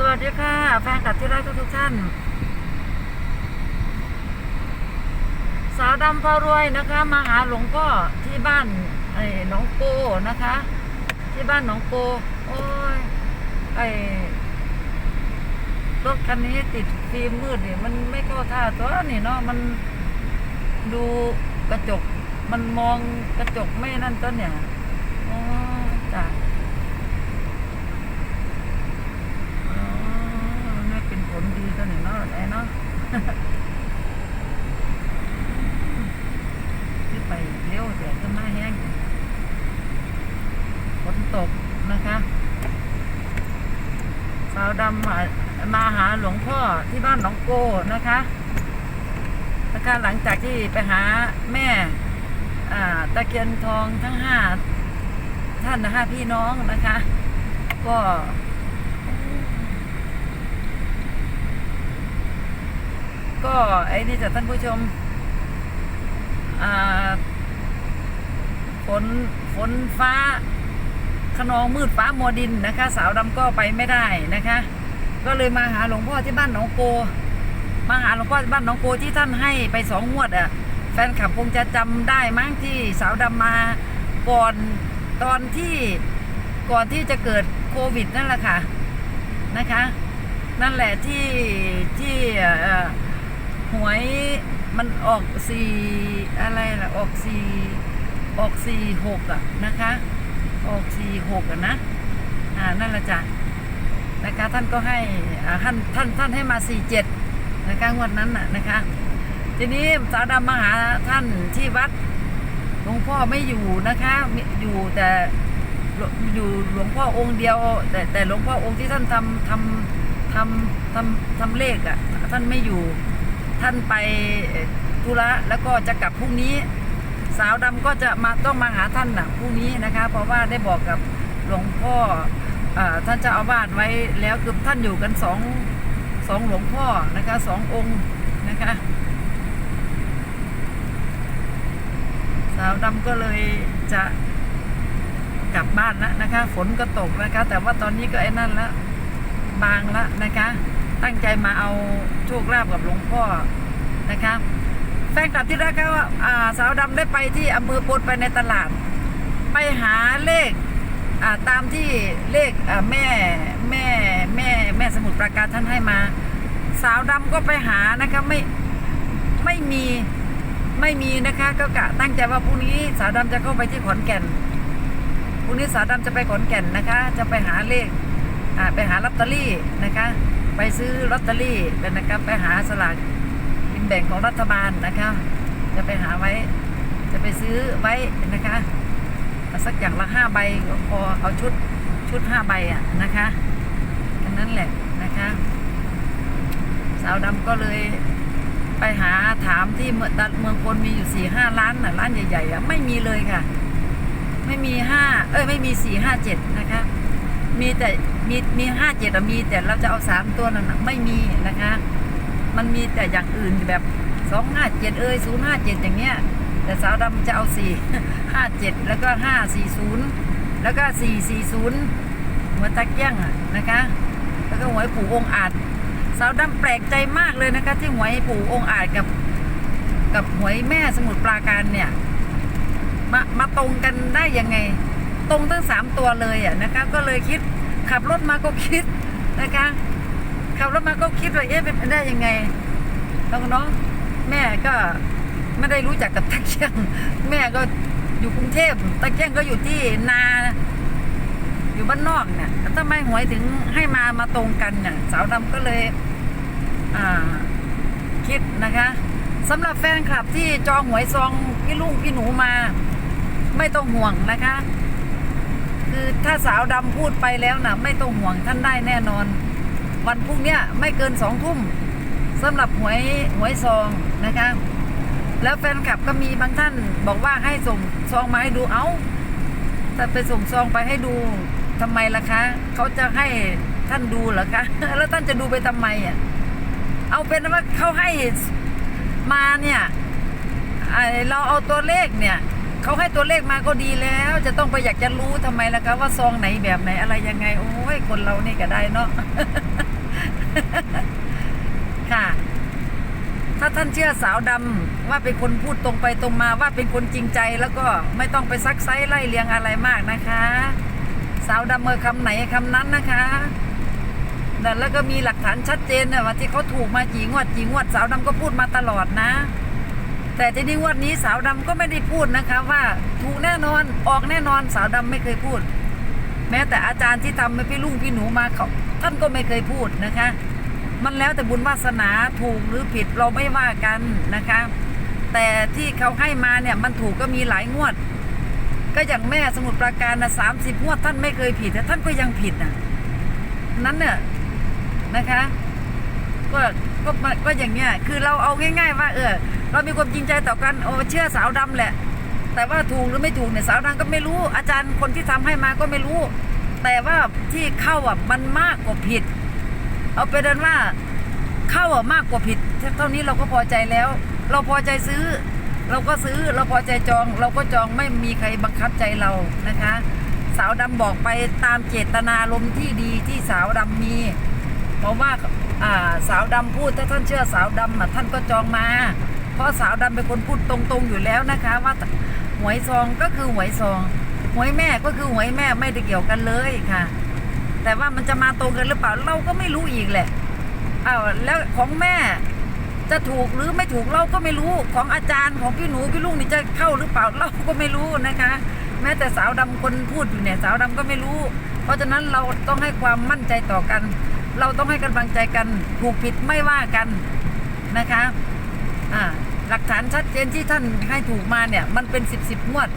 สวัสดีค่ะ แฟนคลับที่รักทุกท่าน สาวดำพารวยนะคะ มาหาหลวงพ่อที่บ้านไอ้หนองโกนะคะ ที่บ้านหนองโก โอ้ยไอ้รถคันนี้ติดฟิล์มมืดนี่มันไม่เข้าท่าตัวนี่เนาะมันดูกระจก มันมองกระจกไม่นั่นต้นเนี่ยอ๋อจ้ะ อ๋อไม่เป็นผลดี ตัวหนึ่งเนาะแอเนาะที่ไปเร็วเดี๋ยวจะมาแห้งฝนตกนะคะสาวดำมามาหาหลวงพ่อที่บ้านหนองโกนะคะนะคะหลังจากที่ไปหาแม่ตะเคียนทองทั้งห้าท่านนะห้าพี่น้องนะคะ ก็ ก็ไอ้นี่จะท่านผู้ชมฝนฝนฟ้าขนองมืดฟ้ามัวดินนะคะ สาวดำก็ไปไม่ได้นะคะ ก็เลยมาหาหลวงพ่อที่บ้านหนองโก มาหาหลวงพ่อที่บ้านหนองโกที่ท่านให้ไปสองงวดอะแฟนคลับคงจะจำได้มั้งที่สาวดำมาก่อนตอนที่ก่อนที่จะเกิดโควิดนั่นแหละค่ะนะคะ นั่นแหละที่ที่เอ่อ หวยมันออกสี่อะไรล่ะ ออกสี่ออกสี่หกอะนะคะ ออกสี่หกอะนะ อ่า นั่นละจ้ะนะคะท่านก็ให้อ่าท่านท่านท่านให้มาสี่เจ็ดนะคะงวดนั้นน่ะนะคะ ทีนี้สาวดำมาหาท่านที่วัดหลวงพ่อไม่อยู่นะคะอยู่แต่อยู่หลวงพ่อองค์เดียว แต่แต่หลวงพ่อองค์ที่ท่านทำทำทำทำทำเลขอะท่านไม่อยู่ ท่านไปธุระแล้วก็จะกลับพรุ่งนี้ สาวดำก็จะมาต้องมาหาท่านนะพรุ่งนี้นะคะ เพราะว่าได้บอกกับหลวงพ่ออท่านเจะอาวาสไว้แล้วคือท่านอยู่กันสองสองหลวงพ่อนะคะสององค์นะคะ สาวดำก็เลยจะกลับบ้านแล้วนะคะ ฝนก็ตกนะคะ แต่ว่าตอนนี้ก็ไอ้นั่นละบางละนะคะ ตั้งใจมาเอาโชคลาภกับหลวงพ่อนะคะแฟนคลับที่รักก็ว่าาสาวดำได้ไปที่อำเภอโพนไปในตลาด ไปหาเลขตามที่เลขแม่แม่แม่แม่สมุทรปราการท่านให้มา สาวดำก็ไปหานะคะไม่ไม่มีไม่มีนะคะก็กะตั้งใจว่าพรุ่งนี้สาวดำจะเข้าไปที่ขอนแก่นพรุ่งนี้สาวดำจะไปขอนแก่นนะคะ จะไปหาเลขไปหาลอตเตอรี่นะคะ ไปซื้อลอตเตอรี่เป็นนะครับไปหาสลากกินแบ่งของรัฐบาลนะคะ จะไปหาไว้ จะไปซื้อไว้นะคะ สักอย่างละห้าใบก็พอเอาชุดชุดห้าใบอะนะคะอันนั้นแหละนะคะ สาวดำก็เลยไปหาถามที่เมืองดันเมืองพลมีอยู่สี่ห้าล้านน่ะร้านใหญ่ๆอะไม่มีเลยค่ะ ไม่มีห้าเอ้ยไม่มีสี่ห้าเจ็ดนะคะ มีแต่ มีมีห้าเจ็ดมีแต่เราจะเอาสามตัวนั่นน่ะไม่มีนะคะ มันมีแต่อย่างอื่นแบบสองห้าเจ็ดเอ้ยศูนย์ห้าเจ็ดอย่างเงี้ย แต่สาวดำจะเอาสี่ห้าเจ็ดแล้วก็ห้าสี่ศูนย์แล้วก็สี่สี่ศูนย์หัวตะเกียงอะนะคะ แล้วก็หวยปู่องอาจสาวดำแปลกใจมากเลยนะคะ ที่หวยปู่องอาจกับ กับหวยแม่สมุทรปราการเนี่ยมามาตรงกันได้ยังไง ตรงทั้งสามตัวเลยอะนะคะ ก็เลยคิด ขับรถมาก็คิดนะคะ ขับรถมาก็คิดว่าเอ๊ะเป็นได้ยังไงแล้วเนาะแม่ก็ไม่ได้รู้จักกับตะเกียง แม่ก็อยู่กรุงเทพตะเกียงก็อยู่ที่นาอยู่บ้านนอกเนี่ยทำไมหวยถึงให้มามาตรงกันเนี่ยสาวดำก็เลยอ่าคิดนะคะสำหรับแฟนคลับที่จองหวยซองพี่ลุงพี่หนูมา ไม่ต้องห่วงนะคะ คือถ้าสาวดำพูดไปแล้วนะไม่ต้องห่วงท่านได้แน่นอน วันพรุ่งเนี้ยไม่เกินสองทุ่มสำหรับหวยหวยซองนะคะ แล้วแฟนคลับก็มีบางท่านบอกว่าให้ส่งซองมาให้ดูเอา้าถ้าไปส่งซองไปให้ดูทำไมล่ะคะเขาจะให้ท่านดูเหรอคะแล้วท่านจะดูไปทำไมอะเอาเป็นว่าเขาให้มาเนี่ยเราเอาตัวเลขเนี่ย เขาให้ตัวเลขมาก็ดีแล้ว จะต้องไปอยากจะรู้ทำไมล่ะคะว่าซองไหนแบบไหนอะไรยังไง โอ้ยคนเรานี่ก็ได้เนาะค่ะ ถ้าท่านเชื่อสาวดำว่าเป็นคนพูดตรงไปตรงมาว่าเป็นคนจริงใจแล้วก็ไม่ต้องไปซักไซไล่เลียงอะไรมากนะคะ สาวดำเมื่อคำไหนคำนั้นนะคะแต่แล้วก็มีหลักฐานชัดเจนนะว่าที่เขาถูกมาจีงวดจีงวดสาวดำก็พูดมาตลอดนะ แต่ทีนี้วันนี้สาวดำก็ไม่ได้พูดนะคะว่าถูกแน่นอนออกแน่นอนสาวดำไม่เคยพูด แม้แต่อาจารย์ที่ทำให้พี่ลุงพี่หนูมาเขาท่านก็ไม่เคยพูดนะคะ มันแล้วแต่บุญวาสนาถูกหรือผิดเราไม่ว่ากันนะคะ แต่ที่เขาให้มาเนี่ยมันถูกก็มีหลายงวด ก็อย่างแม่สมุทรปราการนะสามสิบงวดท่านไม่เคยผิดแต่ท่านก็ยังผิดนะนั้นเนี่ยนะคะ ก็ก็ก็อย่างเงี้ยคือเราเอาง่าย ๆ ว่าเออ เรามีความจริงใจต่อกันโอ้เชื่อสาวดำแหละ แต่ว่าถูกหรือไม่ถูกเนี่ยสาวดำก็ไม่รู้ อาจารย์คนที่ทำให้มาก็ไม่รู้ แต่ว่าที่เข้าอะมันมากกว่าผิด เอาไปนนั้นว่าเข้าอะมากกว่าผิดเท่านี้เราก็พอใจแล้ว เราพอใจซื้อ เราก็ซื้อเราพอใจจอง เราก็จองไม่มีใครบังคับใจเรานะคะ สาวดำบอกไปตามเจตนารมที่ดีที่สาวดำมี เพราะว่าสาวดำพูดถ้าท่านเชื่อสาวดำท่านก็จองมา เพราะสาวดำเป็นคนพูดตรงๆอยู่แล้วนะคะ ว่าหวยซองก็คือหวยซองหวยแม่ก็คือหวยแม่ไม่ได้เกี่ยวกันเลยค่ะ แต่ว่ามันจะมาตรงกันหรือเปล่าเราก็ไม่รู้อีกแหละอ้าวแล้วของแม่จะถูกหรือไม่ถูกเราก็ไม่รู้ของอาจารย์ของพี่หนูพี่ลุงนี่จะเข้าหรือเปล่าเราก็ไม่รู้นะคะ แม้แต่สาวดำคนพูดอยู่เนี่ยสาวดำก็ไม่รู้ เพราะฉะนั้นเราต้องให้ความมั่นใจต่อกัน เราต้องให้กำลังใจกันถูกผิดไม่ว่ากันนะคะอ่าหลักฐานชัดเจนที่ท่านให้ถูกมาเนี่ย มันเป็นสิบสิบงวด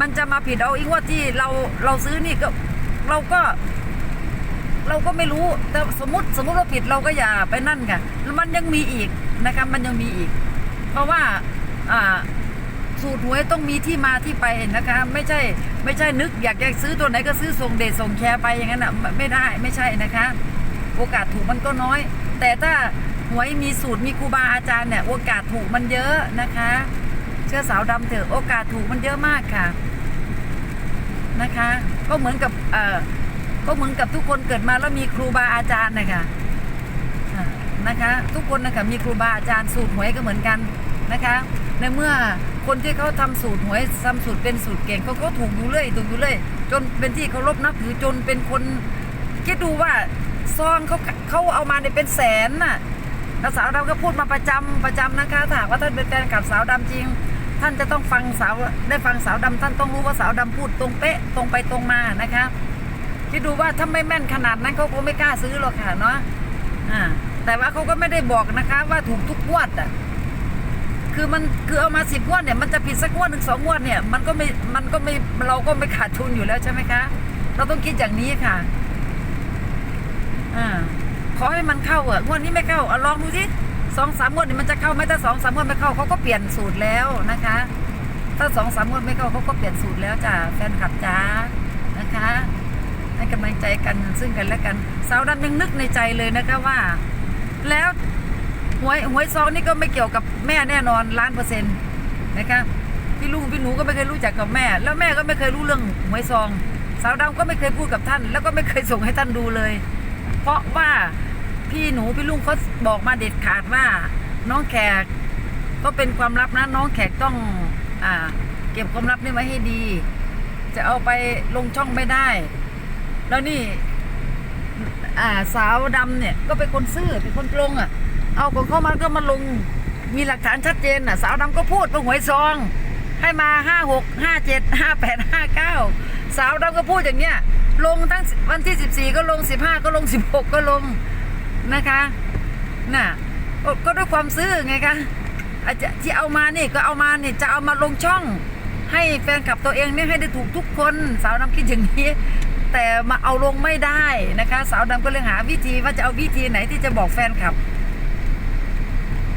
มันจะมาผิดเอาอีกงวดที่เราเราซื้อนี่ก็เราก็ เราก็ไม่รู้แต่สมมติสมมติว่าผิดเราก็อย่าไปนั่นค่ะแล้วมันยังมีอีกนะคะ มันยังมีอีก เพราะว่า อ่า สูตรหวยต้องมีที่มาที่ไปนะคะ ไม่ใช่ไม่ใช่นึกอยากจะซื้อตัวไหนก็ซื้อส่งเดชส่งแชร์ไปอย่างนั้นอะไม่ได้ไม่ใช่นะคะ โอกาสถูกมันก็น้อย แต่ถ้าหวยมีสูตรมีครูบาอาจารย์เนี่ยโอกาสถูกมันเยอะนะคะ เชื่อสาวดำเถอะโอกาสถูกมันเยอะมากค่ะนะคะ ก็เหมือนกับเอ่อก็เหมือนกับทุกคนเกิดมาแล้วมีครูบาอาจารย์นะคะนะคะ ทุกคนนะคะมีครูบาอาจารย์สูตรหวยก็เหมือนกันนะคะ ในเมื่อ คนที่เขาทำสูตรหวยทำสูตรเป็นสูตรเก่งเขาก็ถูกอยู่เรื่อยถูกอยู่เรื่อยจนเป็นที่เคารพนับถือจนเป็นคนคิดดูว่าซองเขาเขาเอามาเนี่ยเป็นแสนน่ะแล้วสาวดำก็พูดมาประจำประจำนะคะถ้าหากว่าท่านเป็นแฟนกับสาวดำจริง ท่านจะต้องฟังสาวได้ฟังสาวดำท่านต้องรู้ว่าสาวดำพูดตรงเป๊ะตรงไปตรงมานะคะคิดดูว่าถ้าไม่แม่นขนาดนั้นเขาคงไม่กล้าซื้อหรอกค่ะเนาะอ่าแต่ว่าเขาก็ไม่ได้บอกนะคะว่าถูกทุกงวดอะ คือมันคือเอามาสิบงวดเนี่ยมันจะผิดสักงวดหนึ่งสองงวดเนี่ยมันก็ไม่มันก็ไม่เราก็ไม่ขาดทุนอยู่แล้วใช่ไหมคะ เราต้องคิดอย่างนี้ค่ะอ่าขอให้มันเข้าอะงวดนี้ไม่เข้าเอาลองดูสิสองสามงวดนี่มันจะเข้าไหมถ้าสองสามงวดไม่เข้าเขาก็เปลี่ยนสูตรแล้วนะคะ ถ้าสองสามงวดไม่เข้าเขาก็เปลี่ยนสูตรแล้วจ้ะแฟนคลับจ้านะคะให้กำลังใจกันซึ่งกันและกันสาวดำยังนึกในใจเลยนะคะว่า แล้ว หวยหวยซองนี่ก็ไม่เกี่ยวกับแม่แน่นอนล้านเปอร์เซ็นต์นะคะพี่ลุงพี่หนูก็ไม่เคยรู้จักกับแม่ แล้วแม่ก็ไม่เคยรู้เรื่องหวยซอง สาวดำก็ไม่เคยพูดกับท่าน แล้วก็ไม่เคยส่งให้ท่านดูเลย เพราะว่าพี่หนูพี่ลุงเขาบอกมาเด็ดขาดว่าน้องแขกก็เป็นความลับนะน้องแขกต้องอ่าเก็บความลับนี้ไว้ให้ดี จะเอาไปลงช่องไม่ได้ แล้วนี่อ่าสาวดำเนี่ยก็เป็นคนซื่อเป็นคนตรงอะ เอาของเขามาก็มาลงมีหลักฐานชัดเจนอะ สาวดำก็พูดว่าหวยซอง ให้มาห้าหกห้าเจ็ดห้าแปดห้าเก้าสาวดำก็พูดอย่างเงี้ยลงทั้งวันที่สิบสี่ก็ลงสิบห้าก็ลงสิบหกก็ลงนะคะน่ะก็ก็ด้วยความซื่อไงคะอาจจะที่เอามานี่ก็เอามานี่จะเอามาลงช่อง ให้แฟนคลับตัวเองเนี่ยให้ได้ถูกทุกคนสาวดำคิดอย่างนี้ แต่มาเอาลงไม่ได้นะคะ สาวดำก็เลยหาวิธีว่าจะเอาวิธีไหนที่จะบอกแฟนคลับ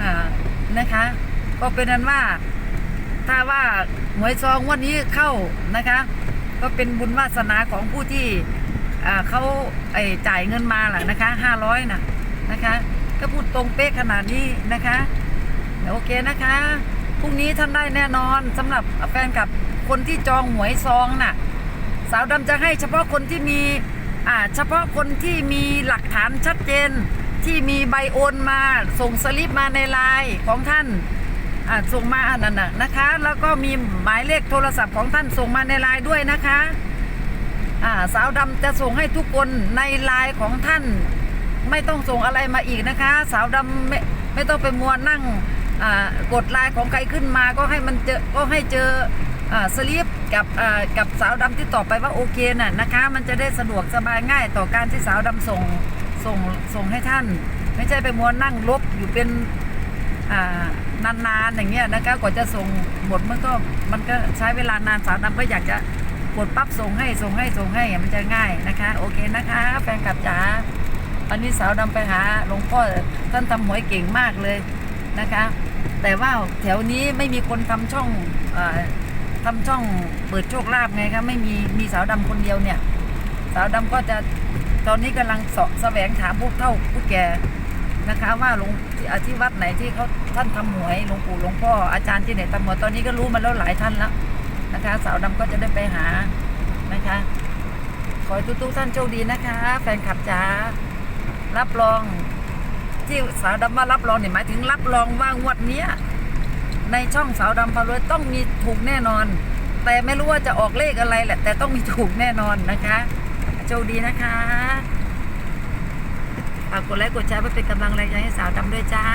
อ่านะคะก็เป็นนั้นว่า ถ้าว่าหวยซองวันนี้เข้านะคะ ก็เป็นบุญวาสนาของผู้ที่อ่าเขาไอ้จ่ายเงินมาแหละนะคะห้าร้อยนะนะคะ ก็พูดตรงเป๊ะขนาดนี้นะคะโอเคนะคะพรุ่งนี้ท่านได้แน่นอนสำหรับแฟนกับคนที่จองหวยซองน่ะ สาวดำจะให้เฉพาะคนที่มีอ่าเฉพาะคนที่มีหลักฐานชัดเจน ที่มีใบโอนมาส่งสลิปมาในไลน์ของท่านส่งมาอันนั้นนะคะ แล้วก็มีหมายเลขโทรศัพท์ของท่านส่งมาในไลน์ด้วยนะคะสาวดำจะส่งให้ทุกคนในไลน์ของท่าน ไม่ต้องส่งอะไรมาอีกนะคะ สาวดำไม่ไม่ต้องไปมัวนั่งกดไลน์ของใครขึ้นมาก็ให้มันเจอก็ให้เจออสลิปกับกับสาวดำที่ตอบไปว่าโอเคน่ะนะคะ มันจะได้สะดวกสบายง่ายต่อการที่สาวดำส่ง ส่งส่งให้ท่าน ไม่ใช่ไปมัวนั่งลบอยู่เป็นนานๆอย่างเงี้ยนะคะกว่าจะส่งหมดมันก็มันก็ใช้เวลานานสาวดำก็อยากจะกดปั๊บส่งให้ส่งให้ส่งให้มันจะง่ายนะคะ โอเคนะคะ แฟนคลับจ๋าอันนี้สาวดำไปหาหลวงพ่อท่านทำหวยเก่งมากเลยนะคะ แต่ว่าแถวนี้ไม่มีคนทำช่องออทำช่องเปิดโชคลาภไงคะไม่มีมีสาวดำคนเดียวเนี่ย สาวดำก็จะ ตอนนี้กำลังสาะแสวงถามพวกเท่าผู้แก่นะคะว่าหลวงที่อ่าที่วัดไหนที่เขาท่านทำหวยหลวงปู่หลวงพ่ออาจารย์ที่ไหนทำหวยตอนนี้ก็รู้มาแล้วหลายท่านแล้วนะคะ สาวดำก็จะได้ไปหานะคะ ขอให้ทุกๆท่านโชคดีนะคะ แฟนคลับจ๋ารับรองที่สาวดำว่ารับรองเนี่ยหมายถึงรับรองว่างวดเนี้ยในช่องสาวดำพารวยต้องมีถูกแน่นอน แต่ไม่รู้ว่าจะออกเลขอะไรแหละ แต่ต้องมีถูกแน่นอนนะคะ โชคดีนะคะฝากกดไลค์กดแชร์เพื่อเป็นกำลังแรงใจให้สาวดำด้วยจ้า